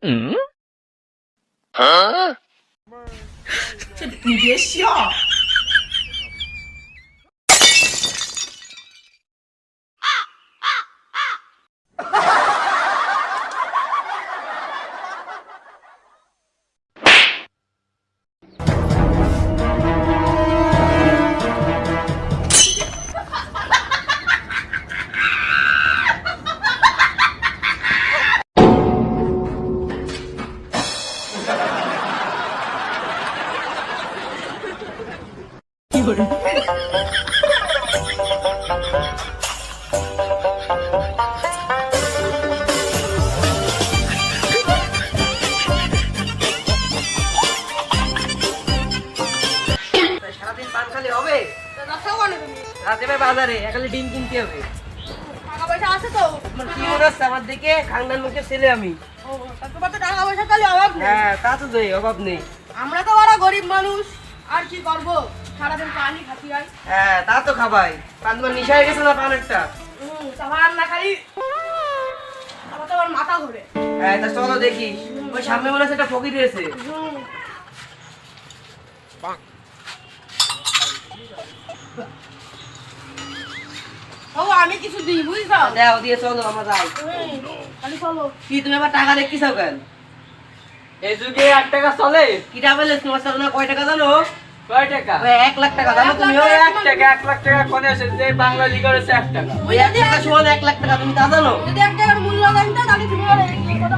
嗯，啊，这你别笑。খালি হবে? রাতে ভাই বাজারে একালে ডিম কিনতে হবে। টাকা পয়সা আছে তো। কি মনে হচ্ছে আমার দিকে? খানদান মুখের ছেলে আমি। তা তোমার তো টাকা পয়সা তাহলে অভাব নেই। হ্যাঁ তা তো অভাব নেই। আমরা তো বড় গরিব মানুষ আর কি করব? সারাদিন পানি খাতি হয়। হ্যাঁ তা তো খাবাই। পান তোমার নিশা হয়ে গেছে না পানেরটা হুম তারপর না খালি আমার তো আমার মাথা ঘুরে। হ্যাঁ তা চলো দেখি। ওই সামনে মনে হচ্ছে একটা ফকির রয়েছে। হুম। ও আমি কিছু দিই বুঝছ? দেও দিয়ে চলো আমরা যাই খালি চলো। কি তুমি আবার টাকা দেখতেছো কেন? এই যুগে এক টাকা চলে। কিটা বলে তোমার সাথে না কয় টাকা জানো? কয় টাকা? ওই এক লাখ টাকা জানো তুমি? ওই এক টাকা এক লাখ টাকা কোনে এসেছে বাংলা লিগার এক টাকা। ওই এক টাকা সমান এক লাখ টাকা তুমি তা জানো? যদি এক টাকার মূল্য জানতো তাহলে তুমি আর এই কথা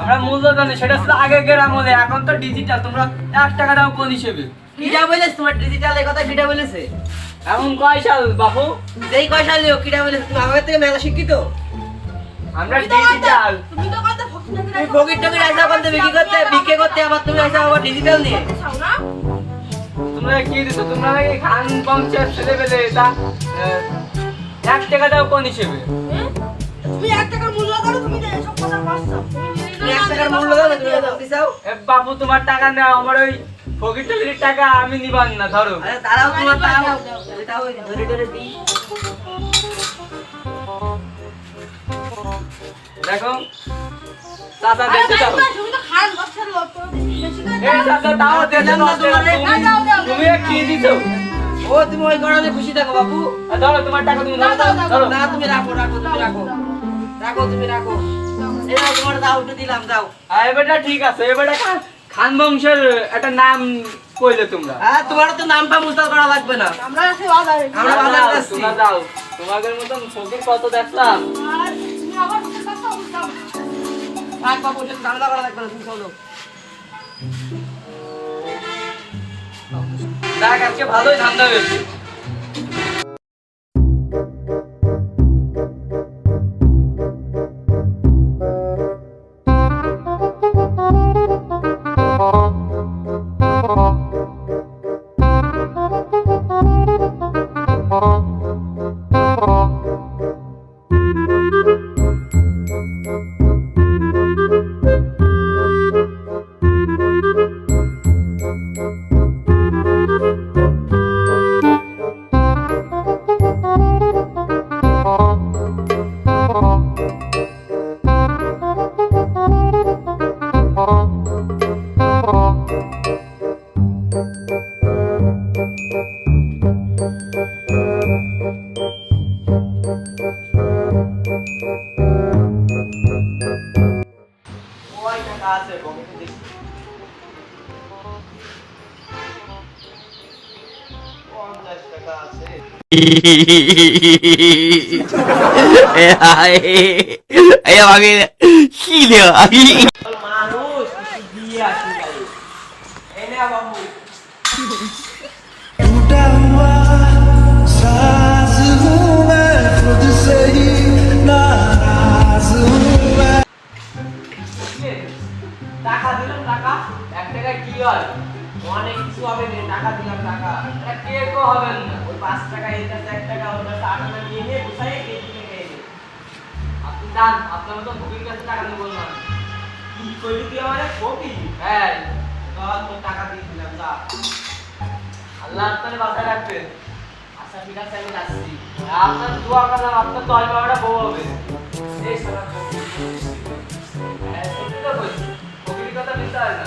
আমরা মূল্য জানি সেটা ছিল আগের আমলে এখন তো ডিজিটাল তোমরা এক টাকা দাও কোন হিসেবে কিটা বলেছে তোমার ডিজিটাল এই কথা কিটা বলেছে? এখন কয় সাল বাবু যেই কয়সা লিও কিটা বলেছে তুমি আমাদের থেকে মেলা শিক্ষিত? আমরা ডিজিটাল। তুমি তো ফকির তুমি ফকির টকির আইসা করতে বিক্রি করতে বিক্রি করতে আবার তুমি আইসা আবার ডিজিটাল নিয়ে। তোমরা কি দিছো? তোমরা নাকি খান বংশের ছেলে পেলে তা এক টাকা দাও কোন হিসেবে? তুমি এক টাকার মূল্য করো তুমি এসব কথা পাচ্ছো তুমি এক টাকার মূল্য দাও তুমি বলতে এ বাবু তোমার টাকা নাও আমার ওই ফকির টকির টাকা আমি নিবান না ধরো। আরে দাঁড়াও তোমার দাও, দাও, তাও ধরে ধরে দিই। দেখো। দেখতে তুমি তো বছর লোক এই দাও। দাও, তুমি কি দিছো? ও তুমি ওই গরমে খুশি থাকো বাবু ধরো তোমার টাকা তুমি দাও, ধরো না তুমি রাখো রাখো তুমি রাখো। রাখো তুমি রাখো। এই তোমার দাও দিলাম দাও। আর এবারটা ঠিক আছে এবারটা খান খান বংশের একটা নাম কইলে তোমরা। হ্যাঁ তোমার তো নামটা মুস্তাদ করা লাগবে না। আমরা আছি বাজারে। আমরা বাজারে আছি। তোমরা দাও। তোমাদের মতন ফকির কত দেখলাম। আর তুমি আবার কিছু কথা বলতাম। থাক বাবু ওটা ধান্দা করা লাগবে না তুমি চলো। দেখ আজকে ভালোই ধান্দা হয়েছে। আমাকে কি দেওয়া মানুষ দিয়ে আসি এনে বাবু টাকা দিলাম, টাকা। এক টাকা কি হয়? অনেক কিছু হবে টাকা দিলাম টাকা। এটা কে কো হবেন না। ওই পাঁচ টাকা এর কাছে এক টাকা ওর কাছে আট টাকা নিয়ে নিয়ে গুছাই খেয়ে কিনে খেয়ে। আপনি যান আপনার মতন ফকির কাছে টাকা নেব না কি করলি তুই আমারে ফকি হ্যাঁ চল তোর টাকা দিয়ে দিলাম যা। আল্লাহ আপনার বাসায় রাখবেন। আচ্ছা ঠিক আছে আমি যাচ্ছি। আপনার দোয়া করলাম আপনার দশ বারোটা বউ হবে। এই সারা। হ্যাঁ তো নিতে হয় না।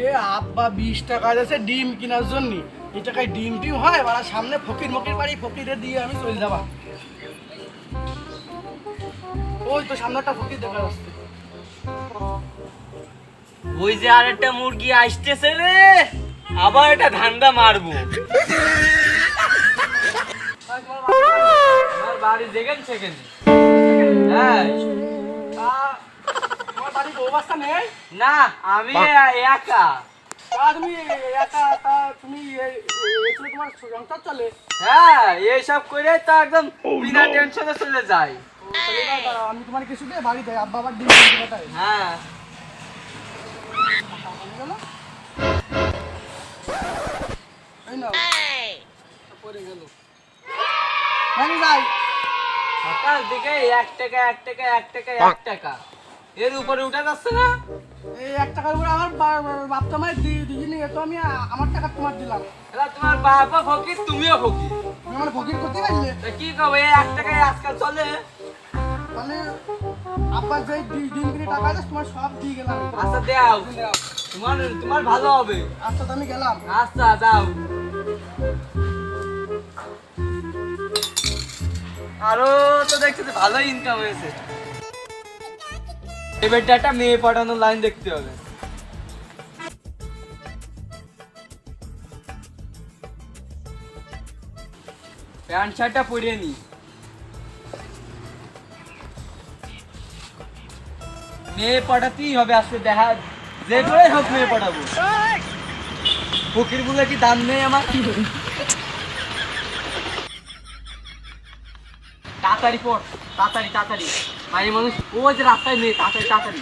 এ আব্বা বিশ টাকা আছে ডিম কেনার জন্য। এই টাকায় ডিম টিম হয় এবার সামনে ফকির মকির বাড়ি ফকিরে দিয়ে আমি চলে যাবা। ওই তো সামনে একটা ফকির দেখা যাচ্ছে ওই যে আর একটা মুরগি আসতেছে রে আবার একটা ধান্দা মারবো। বাড়ি দেখেন সেখানে। হ্যাঁ। তোমার বাড়ি বউ বাচ্চা নেই? না আমি একা। তা তুমি একা তা তুমি এ- এ- তোমার সংসার চলে? হ্যাঁ এইসব করে তো একদম বিনা টেনশনে চলে যায়। তাহলে এবার দাঁড়াও, আমি তোমার কিছু দিয়ে বাড়ি আব্বা আবার ডিম কিনতে হ্যাঁ। এই নাও পড়ে গেল। আমি যাই। সকাল দিকে এক টাকা এক টাকা এক টাকা এক টাকা। এর উপরে উঠে যাচ্ছে না? এই এক টাকার উপরে আমার বাপ তো আমায় দি- দিইনি তো আমি আমার টাকা তোমার দিলাম। এবার তোমার বাবা ফকির তুমিও ফকির। আমার ফকির করতে পারলে? কি কবে এই এক টাকায় আজকাল চলে। মানে আব্বা যে দিন কিনে টাকা আছে তোমার সব দিয়ে গেলাম। আচ্ছা দাও। তোমার তোমার ভালো হবে। আচ্ছা তো আমি গেলাম। আচ্ছা দাও আরও তো দেখছি যে ভালোই ইনকাম হয়েছে। এবার একটা মেয়ে পাঠানোর লাইন দেখতে হবে। প্যান্ট শার্টটা পরিয়ে নি। মেয়ে পাঠাতেই হবে আজকে, দেখা যে করে হোক মেয়ে পাঠাবো ফকির বলে কি দাম নেই আমার? তাড়াতাড়ি পড়, তাড়াতাড়ি তাড়াতাড়ি। মাঝে মানুষ ও যে রাস্তায় নেই তাড়াতাড়ি তাড়াতাড়ি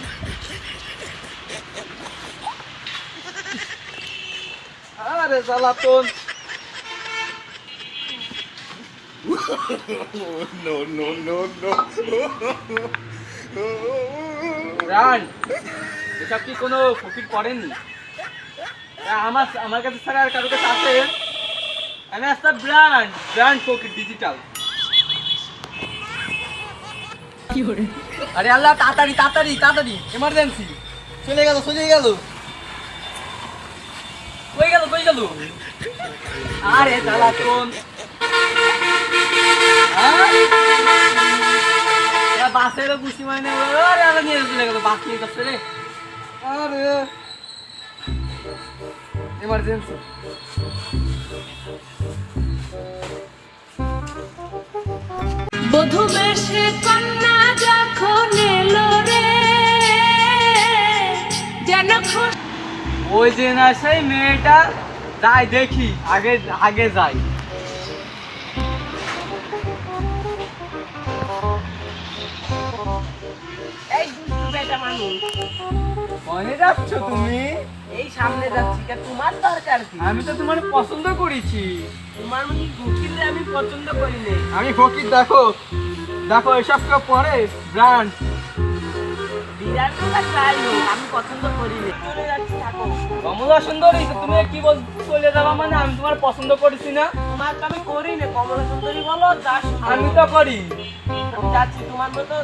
আরে জ্বালাতন। রান এসব কি কোনো ফকির করেননি? তা আমার আমার কাছে ছাড়া আর কারও কাছে আছে? আমি ব্র্যান্ড ব্র্যান্ড ফকির ডিজিটাল আরে আল্লাহ তাড়াতাড়ি তাড়াতাড়ি তাড়াতাড়ি। এমার্জেন্সি চলে গেল চলে গেল। কই গেল কই গেল? আরে জ্বালাতন বাসেরও খুশি মানে আরে আরে নিয়ে চলে গেল বাস নিয়ে যাচ্ছে রে। আরে। এমার্জেন্সি বধূ বেশে ওই যে না সেই মেয়েটা যাই দেখি আগে আগে যাই মনে যাচ্ছ তুমি? এই সামনে যাচ্ছি তা তোমার দরকার কি? আমি তো তোমার পছন্দ করেছি। তোমার মতো গুকিলে আমি পছন্দ করি না। আমি ফকির দেখো। দেখো এসব কেউ পরে ব্র্যান্ড বিরাট যাই হোক আমি পছন্দ করি কমলা সুন্দরী তো তুমি কি বল চলে যাবা মানে? আমি তোমার পছন্দ করেছি না। তোমার তো আমি করি না কমলা সুন্দরী বলো আমি তো করি। আমি যাচ্ছি তোমার মতো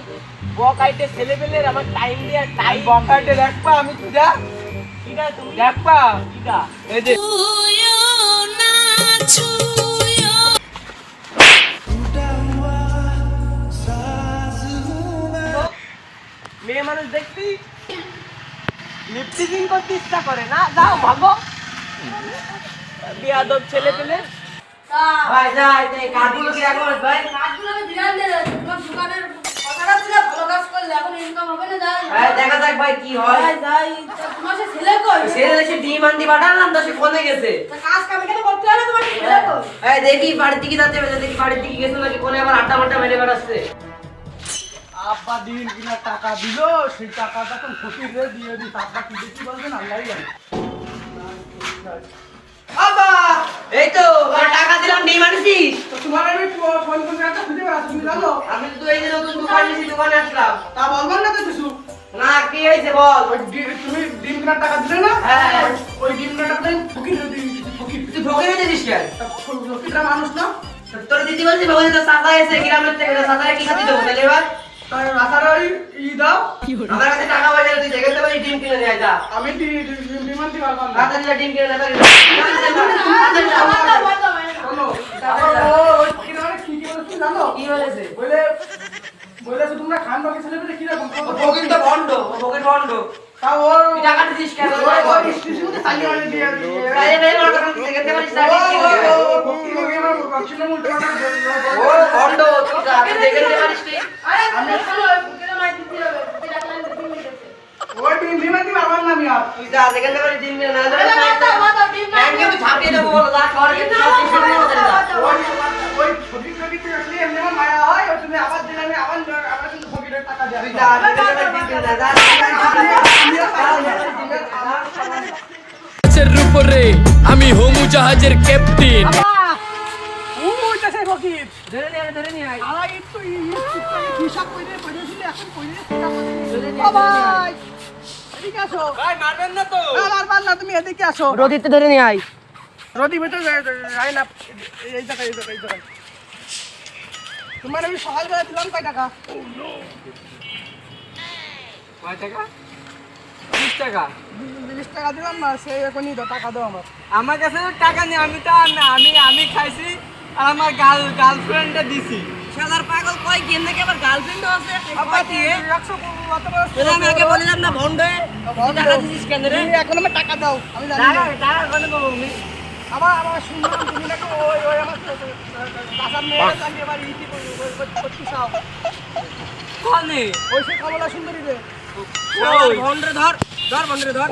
বকাইতে ছেলে পেলে আমার টাইম দিয়ে টাইম বকাটে দেখবা আমি যা? ঠিক আছে তুমি? দেখবা? ঠিক আছে এই যে মেয়ে মানুষ লিপস্টিকিং করতে ইচ্ছা করে না। যাও, ভাগো। বিয়াদব ছেলে পেলে। ভাই যাই তাই কাঠগুলো কি রাখব ভাই? কাজগুলো আমি তোমার দোকানের কথাটা তুলে ভালো কাজ করলে এখন ইনকাম হবে না যাই ভাই দেখা যাক ভাই কি হয়। যাই যাই তোমার সে ছেলে কই ছেলে ডিম ফোনে গেছে। কাজ কামে কেন করতে হবে তোমার ছেলে কই দেখি বাড়ির দিকে যাচ্ছে দেখি বাড়ির দিকে গেছে নাকি কোনে আবার আড্ডা মাড্ডা মেরে বেড়াচ্ছে। আব্বা ডিম কিনার টাকা দিল সেই টাকাটা তখন ফকিরে দিয়ে দিস আব্বা কি দেখি বলবেন? আল্লাহ জানে। আব্বা এই তো টাকা দিলাম আনছিস তো তোমার আমি ফোন করে একটা খুঁজে বেড়াচ্ছি তুমি জানো? আমি তো এই যে নতুন দোকান নিয়েছি দোকানে আসলাম। তা বলবেন না তো কিছু। না কি হয়েছে বল? ওই তুমি ডিম কেনার টাকা দিলে না? হ্যাঁ। ওই- ওই ডিম কেনার টাকা ফকিরে দিয়ে ফকির। তুই ভোগে হয়ে দিস কেন? ফকিররা মানুষ না। তোর দিদি বলছি ভোগে তো সাদা এসে গ্রামের থেকে সাদা কি খাতি দেবো? তাহলে এবার নেই, থেকে আমি না মানে কি কি বলেছে কি তোমরা খান বাকি ছেলে পেলে কীরকম ও ভোগিন তো ও ভোগের ভণ্ড তা ওর টাকা দিস কেন ওই ওই স্টেশনে চালিয়ে মানে দিয়ে দিয়ে তাই এবার আমার কথা তুই থেকে পারিস আয়। ও ভণ্ড তুই যা, তুই পারিস তুই। আরে আমি চলো ওই ফুকের মাই দিতে হবে ফুকের রাখলাম দিতে হবে ডিম ডিম না ছাপিয়ে দেবো বলো, যা, খাওয়ার যা। উপরে আমি হোমু জাহাজের ক্যাপ্টেন ধরে নিয়ে ধরে নিয়ে আয়। ভাই মারবেন না তো। তুমি এদিকে আসো। রোদিতে ধরে নিয়ে আয়। রদি ভেতর যাই না এই জায়গায় এই জায়গায় এই জায়গায়। তোমার আমি সকালবেলা দিলাম কয় টাকা? কয় টাকা? বিশ টাকা। বিশ টাকা দিলাম না সেই এখনই দাও টাকা দাও আমার। আমার কাছে টাকা নেই আমি তো আমি আমি খাইছি আর আমার গার্ল গার্লফ্রেন্ডে দিছি। পাগল কয় কি? এমনি কি আবার গার্লফ্রেন্ডও আছে? আমি এখন আমার টাকা দাও আমি জানি টাকা না। টাকা কোনে পাবো আমি আমার আমার শুনলাম তুমি নাকি ওই ওই আমার কাঁচার মেয়েরা চাকরি এবার ইটি করতে চাও কোনে ওই সে কমলা সুন্দরী রে ভন্ড ধর ধর ভন্ড ধর